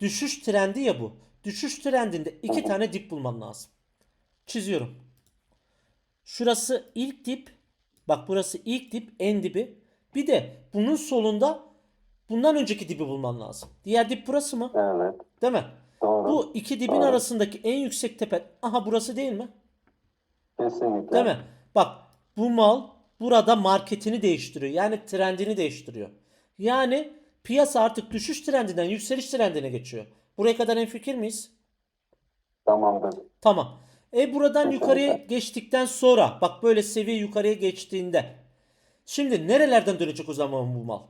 düşüş trendi ya bu. Düşüş trendinde iki tane dip bulman lazım. Çiziyorum. Şurası ilk dip. Bak burası ilk dip, en dibi. Bir de bunun solunda bundan önceki dibi bulman lazım. Diğer dip burası mı? Evet. Değil mi? Doğru. Bu iki dibin Doğru. arasındaki en yüksek tepe. Aha burası değil mi? Kesinlikle. Değil mi? Bak bu mal burada marketini değiştiriyor. Yani trendini değiştiriyor. Yani piyasa artık düşüş trendinden yükseliş trendine geçiyor. Buraya kadar en fikir miyiz? Tamamdır. Tamam. E buradan yukarıya geçtikten sonra bak böyle seviye yukarıya geçtiğinde şimdi nerelerden dönecek o zaman bu mal?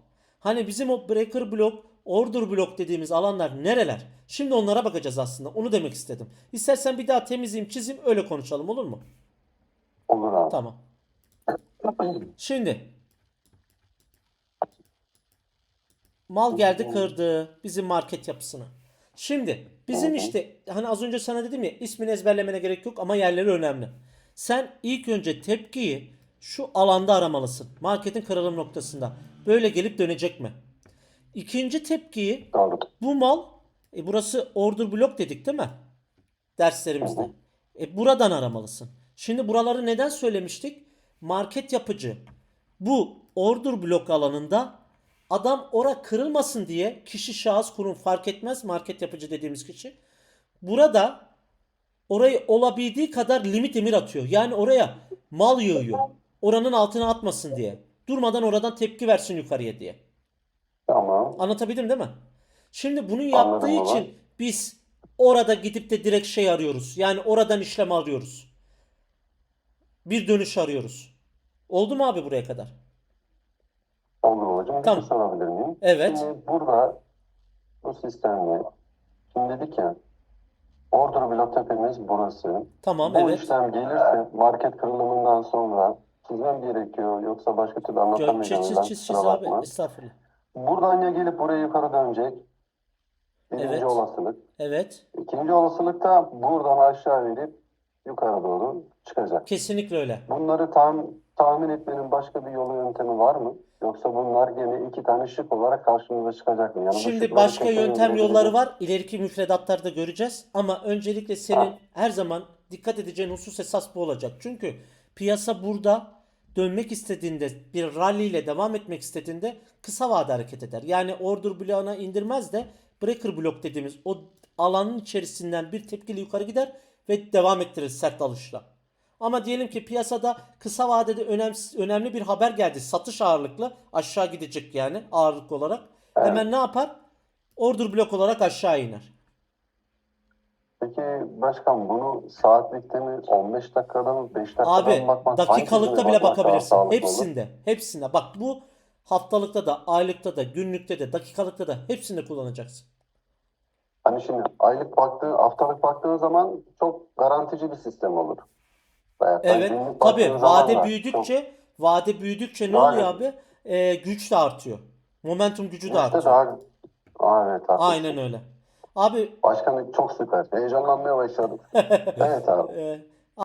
Hani bizim o breaker block, order block dediğimiz alanlar nereler? Şimdi onlara bakacağız aslında. Onu demek istedim. İstersen bir daha temizleyeyim, çizeyim öyle konuşalım olur mu? Olur abi. Tamam. Şimdi mal geldi kırdı bizim market yapısını. Şimdi bizim işte hani az önce sana dedim ya ismini ezberlemene gerek yok ama yerleri önemli. Sen ilk önce tepkiyi şu alanda aramalısın. Marketin kırılım noktasında. Böyle gelip dönecek mi? İkinci tepkiyi bu mal e burası order block dedik değil mi? Derslerimizde. E buradan aramalısın. Şimdi buraları neden söylemiştik? Market yapıcı. Bu order block alanında adam ora kırılmasın diye kişi şahıs kurum fark etmez market yapıcı dediğimiz kişi. Burada orayı olabildiği kadar limit emir atıyor. Yani oraya mal yığıyor. Oranın altına atmasın diye. Durmadan oradan tepki versin yukarıya diye. Tamam. Anlatabildim değil mi? Şimdi bunu yaptığı Anladım için biz orada gidip de direkt şey arıyoruz. Yani oradan işlem arıyoruz. Bir dönüş arıyoruz. Oldu mu abi buraya kadar? Bir Tamam. şey sorabilir miyim? Evet. Şimdi burada bu sistemde şimdi dedik ya order blok tepemiz burası. Tamam Bu evet. işlem gelirse market kırılımından sonra çizmem gerekiyor yoksa başka türlü anlatamayacağım Çiz çiz ben. çiz çiz abi. Estağfurullah. Buradan ya gelip buraya yukarı dönecek. Birinci Evet. olasılık. Evet. İkinci olasılık da buradan aşağı verip yukarı doğru çıkacak. Kesinlikle öyle. Bunları tam tahmin etmenin başka bir yolu yöntemi var mı? Yoksa bunlar gene iki tane şık olarak karşımıza çıkacak mı? Yani Şimdi başka yöntem yolları var. İleriki müfredatlarda göreceğiz. Ama öncelikle senin her zaman dikkat edeceğin husus esas bu olacak. Çünkü piyasa burada dönmek istediğinde bir rally ile devam etmek istediğinde kısa vade hareket eder. Yani order bloğuna indirmez de breaker blok dediğimiz o alanın içerisinden bir tepkili yukarı gider ve devam ettirir sert alışla. Ama diyelim ki piyasada kısa vadede önemsiz, önemli bir haber geldi. Satış ağırlıklı aşağı gidecek yani ağırlık olarak. Hemen ne yapar? Order blok olarak aşağı iner. Peki başkan bunu saatlikte mi 15 dakikada mı 5 dakikada Abi mı bakmak dakikalıkta bile bakabilirsin. sağlıklı olur? Hepsinde. Hepsinde. Bak bu haftalıkta da, aylıkta da, günlükte de, dakikalıkta da hepsinde kullanacaksın. Hani şimdi aylık baktığın, haftalık baktığın zaman çok garantici bir sistem olur. Evet. günlük Tabii vade da büyüdükçe vade büyüdükçe ne Yani- oluyor abi? Ee, güç de artıyor. Momentum gücü çok, de artıyor. daha evet. Aynen öyle. Abi Başkanım çok süper. Heyecanlanmaya başladım. Evet abi.